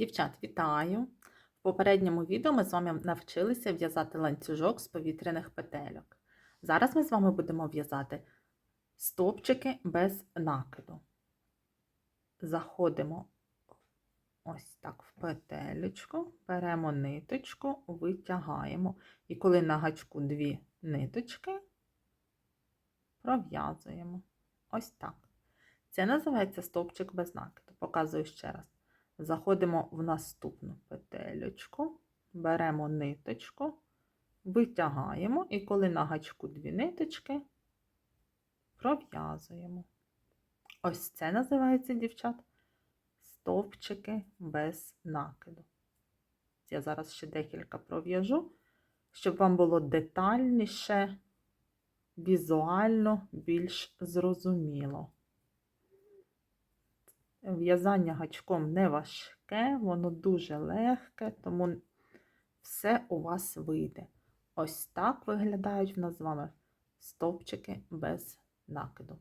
Дівчат, вітаю! В попередньому відео ми з вами навчилися в'язати ланцюжок з повітряних петельок. Зараз ми з вами будемо в'язати стовпчики без накиду. Заходимо ось так в петелечку, беремо ниточку, витягаємо. І коли на гачку дві ниточки, пров'язуємо. Ось так. Це називається стовпчик без накиду. Показую ще раз. Заходимо в наступну петелечку, беремо ниточку, витягаємо, і коли на гачку дві ниточки, пров'язуємо. Ось це називається, дівчат, стовпчики без накиду. Я зараз ще декілька пров'яжу, щоб вам було детальніше, візуально більш зрозуміло. В'язання гачком не важке, воно дуже легке, тому все у вас вийде. Ось так виглядають в нас з вами стовпчики без накиду.